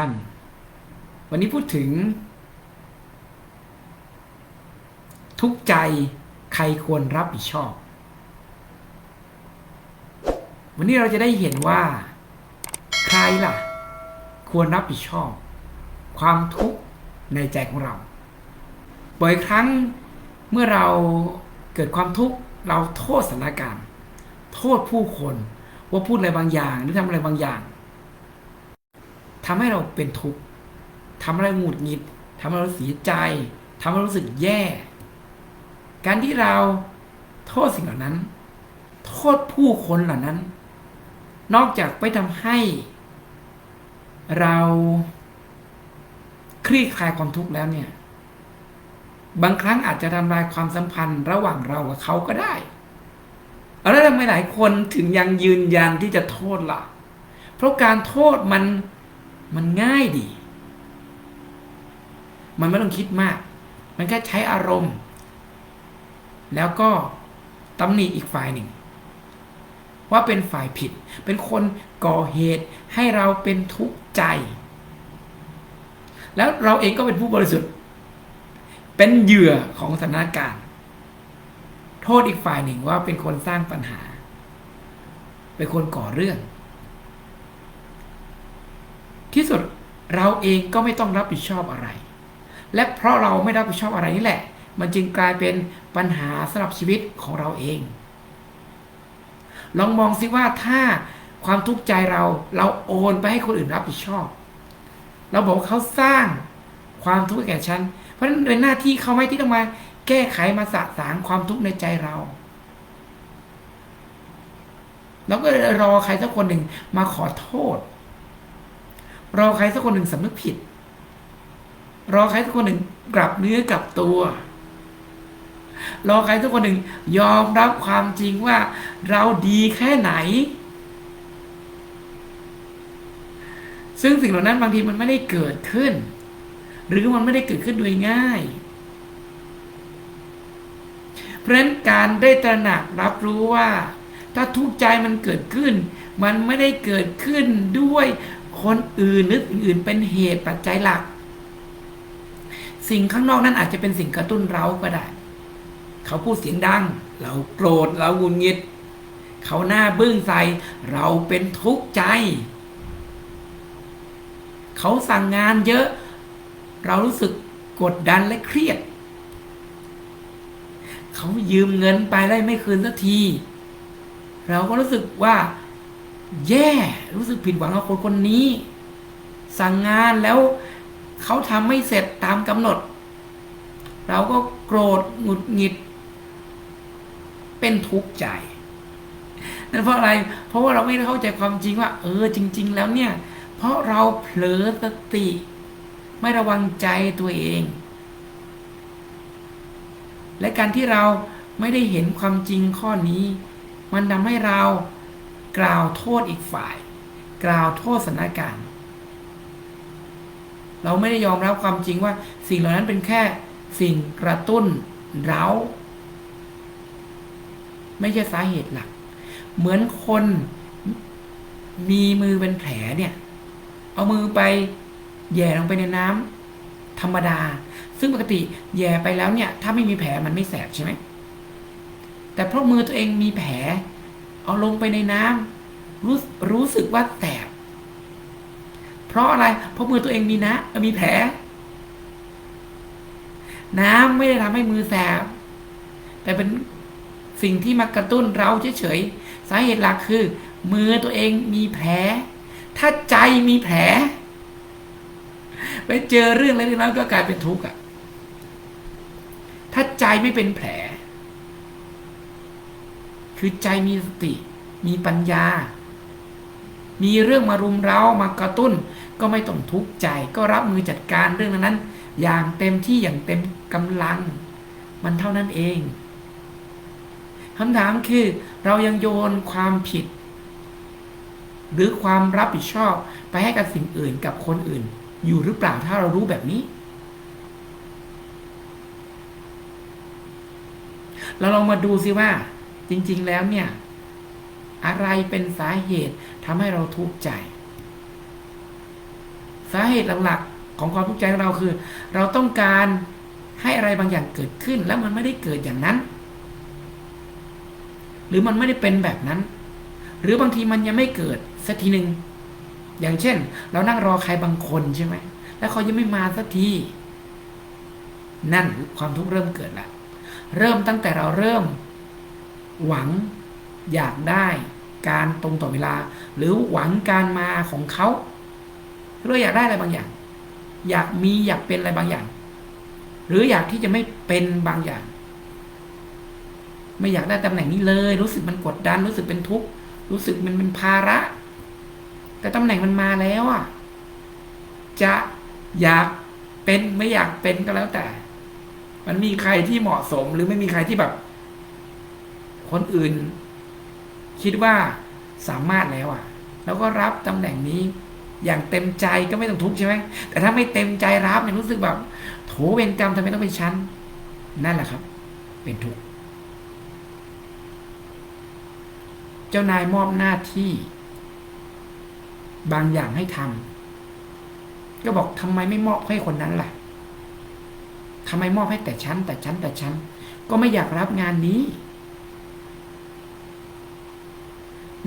ท่าน วันนี้พูดถึง ทุกใจใครควรรับผิดชอบ วันนี้เราจะได้เห็นว่า ใครล่ะ ควรรับผิดชอบ ความทุกข์ในใจของเรา บ่อยครั้งเมื่อเราเกิดความทุกข์เราโทษสถานการณ์ โทษผู้คนว่าพูดอะไรบางอย่าง หรือทำอะไรบางอย่าง ทำให้เราเป็นทุกข์ทำให้เราหงุดหงิดทำให้เราเสียใจทำให้เรารู้สึกแย่ การที่เราโทษสิ่งเหล่านั้น โทษผู้คนเหล่านั้น นอกจากไปทำให้ เราคลี่คลายความทุกข์แล้วเนี่ย บางครั้งอาจจะทำลายความสัมพันธ์ระหว่างเรากับเขาก็ได้แล้วทำไมหลายคนถึงยังยืนยันที่จะโทษล่ะ เพราะการโทษมัน มันง่ายดี มันไม่ต้องคิดมาก มันแค่ใช้อารมณ์ แล้วก็ตำหนิอีกฝ่ายหนึ่ง ว่าเป็นฝ่ายผิด เป็นคนก่อเหตุให้เราเป็นทุกข์ใจ แล้วเราเองก็เป็นผู้บริสุทธิ์ เป็นเหยื่อของสถานการณ์ โทษอีกฝ่ายหนึ่งว่าเป็นคนสร้างปัญหา เป็นคนก่อเรื่อง ที่สุดเราเองก็ไม่ต้องรับผิดชอบอะไร และเพราะเราไม่รับผิดชอบอะไรนี่แหละ มันจึงกลายเป็นปัญหาสำหรับชีวิตของเราเอง ลองมองซิว่าถ้าความทุกข์ใจเราเราโอนไปให้คนอื่นรับผิดชอบ เราบอกว่าเขาสร้างความทุกข์แก่ฉัน เพราะฉะนั้นเป็นหน้าที่เขาไม่ที่ต้องมาแก้ไขมาสะสางความทุกข์ในใจเราเราก็รอใครสักคนหนึ่งมาขอโทษ รอใครสักคนหนึ่งสำนึกผิด รอใครสักคนหนึ่งกลับเนื้อกลับตัว รอใครสักคนหนึ่งยอมรับความจริงว่า เราดีแค่ไหน ซึ่งสิ่งเหล่านั้นบางทีมันไม่ได้เกิดขึ้น หรือมันไม่ได้เกิดขึ้นโดยง่าย เพราะฉะนั้นการได้ตระหนักรับรู้ว่า ถ้าทุกข์ใจมันเกิดขึ้น มันไม่ได้เกิดขึ้นด้วย คนอื่นหรือสิ่งอื่นเป็นเหตุปัจจัยหลัก สิ่งข้างนอกนั้นอาจจะเป็นสิ่งกระตุ้นเราก็ได้ เขาพูดเสียงดัง เราโกรธเราหงุดหงิด เขาหน้าบึ้งใส่เราเป็นทุกข์ใจ เขาสั่งงานเยอะ เรารู้สึกกดดันและเครียด เขายืมเงินไปได้ไม่คืนสักที เราก็รู้สึกว่า แย่รู้สึกผิดหวังกับคนคนนี้ สั่งงานแล้วเขาทำไม่เสร็จตามกำหนด เราก็โกรธหงุดหงิด เป็นทุกข์ใจนั่นเพราะอะไร เพราะว่าเราไม่ได้เข้าใจความจริงว่า เออจริง ๆ แล้วเนี่ย เพราะเราเผลอสติ ไม่ระวังใจตัวเอง และการที่เราไม่ได้เห็นความจริงข้อนี้ มันทำให้เรา กล่าวโทษอีกฝ่าย กล่าวโทษสถานการณ์ เราไม่ได้ยอมรับความจริงว่า สิ่งเหล่านั้นเป็นแค่สิ่งกระตุ้นเราไม่ใช่สาเหตุหลัก เหมือนคนมีมือเป็นแผลเนี่ย เอามือไปแย่ลงไปในน้ำธรรมดา ซึ่งปกติแย่ไปแล้วเนี่ย ถ้าไม่มีแผลมันไม่แสบใช่ไหมแต่เพราะมือตัวเองมีแผล เอาลงไปในน้ำรู้รู้สึกว่าแสบเพราะอะไร เพราะมือตัวเองมีนะ มีแผล น้ำไม่ได้ทำให้มือแสบ แต่เป็นสิ่งที่มากระตุ้นเราเฉยๆ สาเหตุหลักคือ มือตัวเองมีแผล ถ้าใจมีแผลไปเจอเรื่องอะไรน้อยก็กลายเป็นทุกข์อะ ถ้าใจไม่เป็นแผล คือใจมีสติ มีปัญญา มีเรื่องมารุมเร้ามากระตุ้น ก็ไม่ต้องทุกข์ใจ ก็รับมือจัดการเรื่องนั้น อย่างเต็มที่อย่างเต็มกำลัง มันเท่านั้นเองคำถามคือเรายังโยนความผิด หรือความรับผิดชอบไปให้กับสิ่งอื่นกับคนอื่น อยู่หรือเปล่าถ้าเรารู้แบบนี้ เราลองมาดูซิว่า จริง ๆ แล้วเนี่ย อะไรเป็นสาเหตุทำให้เราทุกข์ใจ สาเหตุหลักๆของความทุกข์ใจของเราคือ เราต้องการให้อะไรบางอย่างเกิดขึ้น แล้วมันไม่ได้เกิดอย่างนั้น หรือมันไม่ได้เป็นแบบนั้น หรือบางทีมันยังไม่เกิดสักทีหนึ่งอย่างเช่น เรานั่งรอใครบางคนใช่ไหมแล้วเขายังไม่มาสักทีนั่นความทุกข์เริ่มเกิดละเริ่มตั้งแต่เราเริ่ม หวังอยากได้การตรงต่อเวลา หรือหวังการมาของเขาเราอยากได้อะไรบางอย่าง อยากมีอยากเป็นอะไรบางอย่าง หรืออยากที่จะไม่เป็นบางอย่าง ไม่อยากได้ตำแหน่งนี้เลย รู้สึกมันกดดัน รู้สึกเป็นทุกข์รู้สึกมันเป็นภาระ แต่ตำแหน่งมันมาแล้วอะจะอยากเป็นไม่อยากเป็นก็แล้วแต่ มันมีใครที่เหมาะสมหรือไม่มีใครที่แบบ คนอื่น คิดว่าสามารถแล้วอะ แล้วก็รับตำแหน่งนี้อย่างเต็มใจก็ไม่ต้องทุกข์ใช่ไหมแต่ถ้าไม่เต็มใจรับเนี่ยรู้สึกแบบโถเวรกรรมทำไมต้องเป็นชั้นนั่นแหละครับ เป็นทุกข์เจ้านายมอบหน้าที่ บางอย่างให้ทำก็บอกทำไมไม่มอบให้คนนั้นล่ะทำไมมอบให้แต่ชั้นแต่ชั้นแต่ชั้นก็ไม่อยากรับงานนี้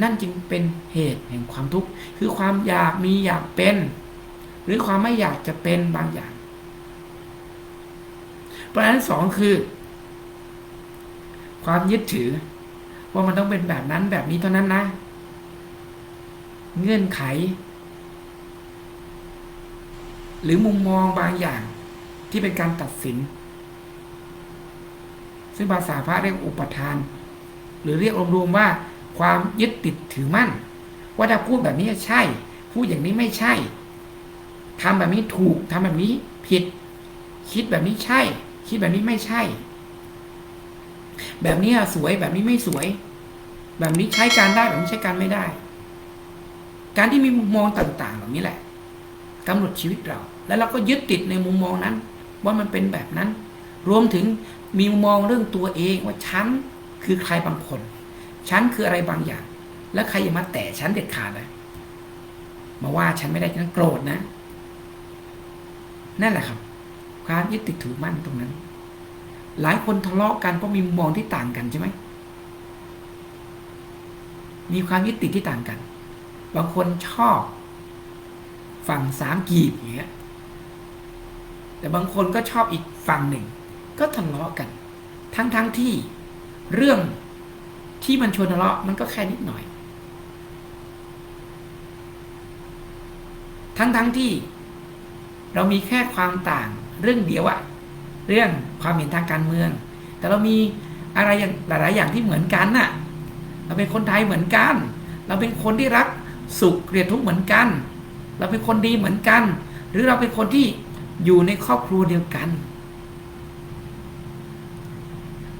นั่นจึงเป็นเหตุแห่งความทุกข์คือความอยากมีอยากเป็น หรือความไม่อยากจะเป็นบางอย่าง ประการที่สองคือ ความยึดถือ ว่ามันต้องเป็นแบบนั้นแบบนี้เท่านั้นนะ เงื่อนไข หรือมุมมองบางอย่างที่เป็นการตัดสิน ซึ่งภาษาพระเรียกอุปทาน หรือเรียกรวมๆว่า ความยึดติดถือมั่น ว่าถ้าพูดแบบนี้ใช่ พูดอย่างนี้ไม่ใช่ทำแบบนี้ถูกทำแบบนี้ผิด คิดแบบนี้ใช่ คิดแบบนี้ไม่ใช่ แบบนี้สวยแบบนี้ไม่สวย แบบนี้ใช้การได้แบบนี้ใช้การไม่ได้ การที่มีมุมมองต่างๆแบบนี้แหละกำหนดชีวิตเรา แล้วเราก็ยึดติดในมุมมองนั้น ว่ามันเป็นแบบนั้น รวมถึงมีมุมมองเรื่องตัวเองว่าฉันคือใครบางคน ฉันคืออะไรบางอย่าง แล้วใครอย่ามาแตะฉันเด็ดขาดเลยมาว่าฉันไม่ได้ฉันโกรธนะ นั่นแหละครับ ความยึดติดถือมั่นตรงนั้น หลายคนทะเลาะกันเพราะมีมุมมองที่ต่างกันใช่ไหมมีความยึดติดที่ต่างกัน บางคนชอบ ฝั่งสามกีบอย่างเงี้ย แต่บางคนก็ชอบอีกฝั่งหนึ่ง ก็ทะเลาะกัน ทั้งๆทที่เรื่อง ที่มันชวนทะเลาะมันก็แค่นิดหน่อย ทั้งๆทที่เรามีแค่ความต่างเรื่องเดียวอะเรื่องความเห็นทางการเมือง แต่เรามีอะไรอย่างหลาย ๆ อย่างที่เหมือนกันน่ะ เราเป็นคนไทยเหมือนกัน เราเป็นคนที่รักสุขเกลียดทุกข์เหมือนกัน เราเป็นคนดีเหมือนกัน หรือเราเป็นคนที่อยู่ในครอบครัวเดียวกัน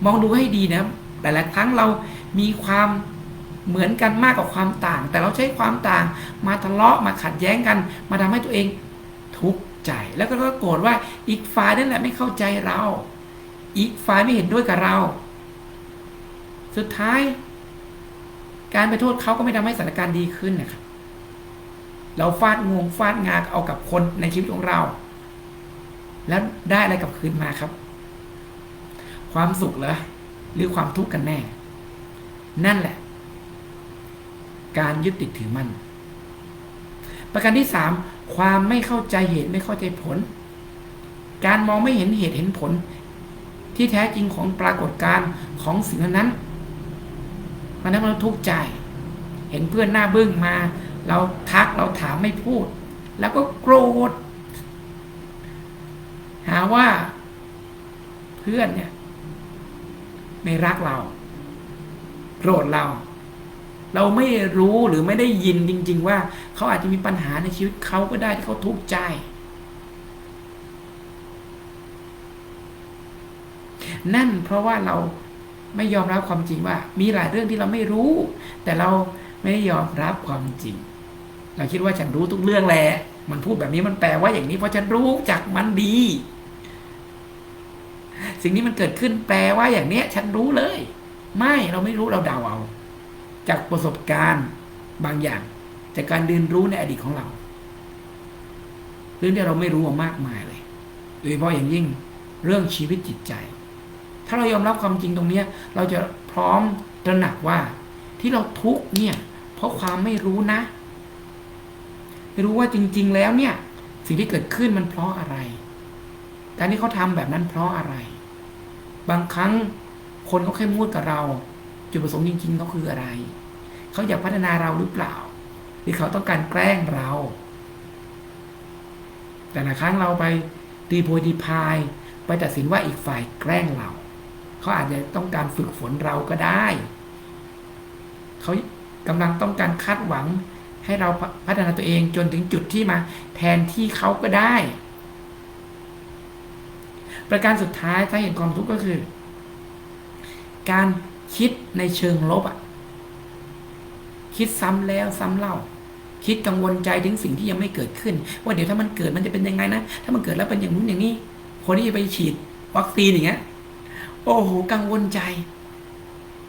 มองดูให้ดีนะหลาย ๆ ครั้งเรา มีความเหมือนกันมากกว่าความต่าง แต่เราใช้ความต่างมาทะเลาะมาขัดแย้งกัน มาทำให้ตัวเองทุกข์ใจแล้วก็โกรธว่าอีกฝ่ายนั่นแหละไม่เข้าใจเรา อีกฝ่ายไม่เห็นด้วยกับเรา สุดท้าย การไปโทษเขาก็ไม่ทำให้สถานการณ์ดีขึ้นนะครับเราฟาดงวงฟาดงาเอากับคนในชีวิตของเรา แล้วได้อะไรกลับคืนมาครับ ความสุขเหรอหรือความทุกข์กันแน่ นั่นแหละ การยึดติดถือมั่นประการที่สามความไม่เข้าใจเหตุไม่เข้าใจผล การมองไม่เห็นเหตุเห็นผล ที่แท้จริงของปรากฏการณ์ของสิ่งนั้นมันทำให้เราทุกข์ใจ เห็นเพื่อนหน้าบึ้งมา เราทักเราถามไม่พูด แล้วก็โกรธ หาว่าเพื่อนเนี่ย ไม่รักเรา โกรธเรา เราไม่รู้หรือไม่ได้ยินจริง ๆ ว่าเขาอาจจะมีปัญหาในชีวิตเขาก็ได้ที่เขาทุกข์ใจ นั่นเพราะว่าเราไม่ยอมรับความจริงว่า มีหลายเรื่องที่เราไม่รู้ แต่เราไม่ยอมรับความจริง เราคิดว่าฉันรู้ทุกเรื่องแหละมันพูดแบบนี้มันแปลว่าอย่างนี้เพราะฉันรู้จักมันดี สิ่งนี้มันเกิดขึ้นแปลว่าอย่างเนี้ย ฉันรู้เลย ไม่เราไม่รู้เราเดาเอา จากประสบการณ์บางอย่าง จากการเรียนรู้ในอดีตของเรา เรื่องที่เราไม่รู้มากมายเลยโดยเฉพาะอย่างยิ่งเรื่องชีวิตจิตใจ ถ้าเรายอมรับความจริงตรงเนี้ยเราจะพร้อมตระหนักว่าที่เราทุกเนี่ย เพราะความไม่รู้นะ ไม่รู้ว่าจริง ๆ แล้วเนี่ย สิ่งที่เกิดขึ้นมันเพราะอะไร การที่เขาทำแบบนั้นเพราะอะไร บางครั้ง คนเขาแค่มูดกับเรา จุดประสงค์จริงๆเขาคืออะไร เขาอยากพัฒนาเราหรือเปล่า หรือเขาต้องการแกล้งเรา แต่ละครั้งเราไปตีโพยตีพาย ไปตัดสินว่าอีกฝ่ายแกล้งเรา เขาอาจจะต้องการฝึกฝนเราก็ได้ เขากำลังต้องการคาดหวังให้เราพัฒนาตัวเองจนถึงจุดที่มาแทนที่เขาก็ได้ ประการสุดท้ายถ้าเห็นความทุกข์ก็คือ การคิดในเชิงลบอะ คิดซ้ำแล้วซ้ำเล่า คิดกังวลใจถึงสิ่งที่ยังไม่เกิดขึ้น ว่าเดี๋ยวถ้ามันเกิดมันจะเป็นยังไงนะ ถ้ามันเกิดแล้วเป็นอย่างนู้นอย่างนี้ คนที่จะไปฉีดวัคซีนอย่างเงี้ย โอ้โหกังวลใจ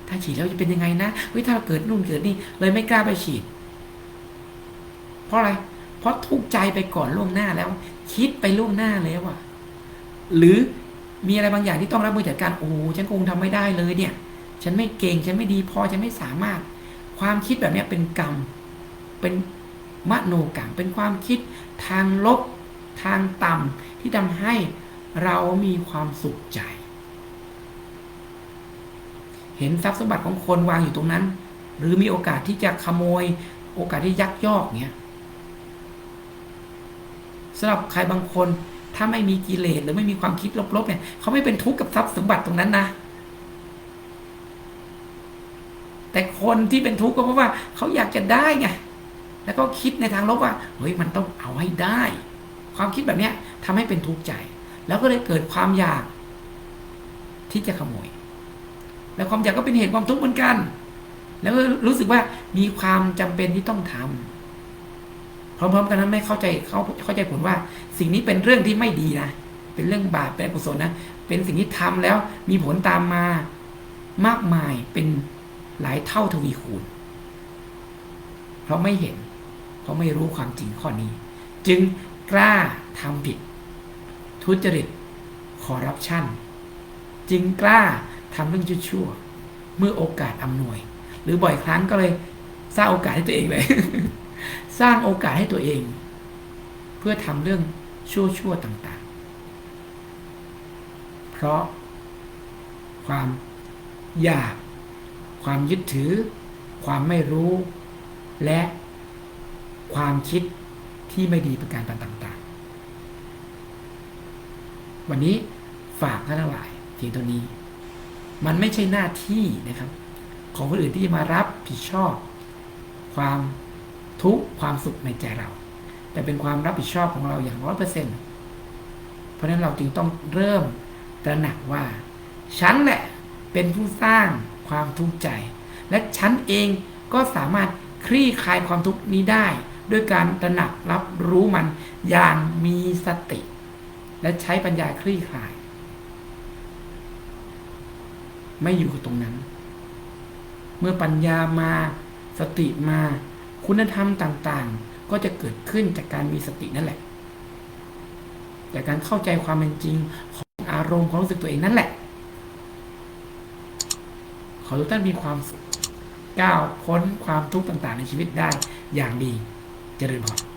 ถ้าฉีดแล้วจะเป็นยังไงนะเฮ้ยถ้าเกิดนู่นเกิดนี่เลยไม่กล้าไปฉีด เพราะอะไร เพราะทุกใจไปก่อนล่วงหน้าแล้ว คิดไปล่วงหน้าแล้วอะหรือ มีอะไรบางอย่างที่ต้องรับมือจัดการโอ้ฉันคงทำไม่ได้เลยเนี่ย ฉันไม่เก่งฉันไม่ดีพอฉันไม่สามารถ ความคิดแบบนี้เป็นกรรม เป็นมโนกรรม เป็นความคิดทางลบทางต่ำที่ทำให้เรามีความสุขใจ เห็นทรัพย์สมบัติของคนวางอยู่ตรงนั้น หรือมีโอกาสที่จะขโมย โอกาสที่ยักยอกเนี้ยสำหรับใครบางคน ถ้าไม่มีกิเลสหรือไม่มีความคิดลบๆเนี่ยเขาไม่เป็นทุกข์กับทรัพย์สมบัติตรงนั้นนะ แต่คนที่เป็นทุกข์ก็เพราะว่าเขาอยากจะได้ไงแล้วก็คิดในทางลบว่าเฮ้ยมันต้องเอาให้ได้ ความคิดแบบเนี้ยทำให้เป็นทุกข์ใจ แล้วก็เลยเกิดความอยาก ที่จะขโมย แล้วความอยากก็เป็นเหตุความทุกข์เหมือนกัน แล้วก็รู้สึกว่ามีความจำเป็นที่ต้องทำ พร้อมๆกันนั้นไม่เข้าใจเขาเข้าใจผลว่า สิ่งนี้เป็นเรื่องที่ไม่ดีนะเป็นเรื่องบาปเป็นอกุศลนะเป็นสิ่งที่ทำแล้วมีผลตามมามากมายเป็นหลายเท่าทวีคูณ เพราะไม่เห็น เพราะไม่รู้ความจริงข้อนี้ จึงกล้าทำผิด ทุจริตคอร์รัปชันจึงกล้าทำเรื่องชั่วๆเมื่อโอกาสอำนวย หรือบ่อยครั้งก็เลยสร้างโอกาสให้ตัวเองเลย สร้างโอกาสให้ตัวเอง เพื่อทำเรื่องชั่วๆต่างๆ เพราะ ความอยาก ความยึดถือ ความไม่รู้ และความคิดที่ไม่ดีประการต่างๆ วันนี้ฝากท่านทั้งหลายเพียงเท่านี้ มันไม่ใช่หน้าที่นะครับ ของคนอื่นที่มารับผิดชอบ ความ ทุกความสุขในใจเรา แต่เป็นความรับผิดชอบของเราอย่างร้อยเปอร์เซ็นต์เพราะฉะนั้นเราจึงต้องเริ่มตระหนักว่า ฉันแหละเป็นผู้สร้างความทุกข์ใจ และฉันเองก็สามารถคลี่คลายความทุกข์นี้ได้ ด้วยการตระหนักรับรู้มันอย่างมีสติ และใช้ปัญญาคลี่คลาย ไม่อยู่กับตรงนั้น เมื่อปัญญามาสติมา คุณธรรมต่างๆ ก็จะเกิดขึ้นจากการมีสตินั่นแหละ จากการเข้าใจความเป็นจริงของอารมณ์ความรู้สึกตัวเองนั่นแหละ ขอทุกท่านมีความสุขก้าวพ้นความทุกข์ต่างๆ ในชีวิตได้อย่างดี เจริญพร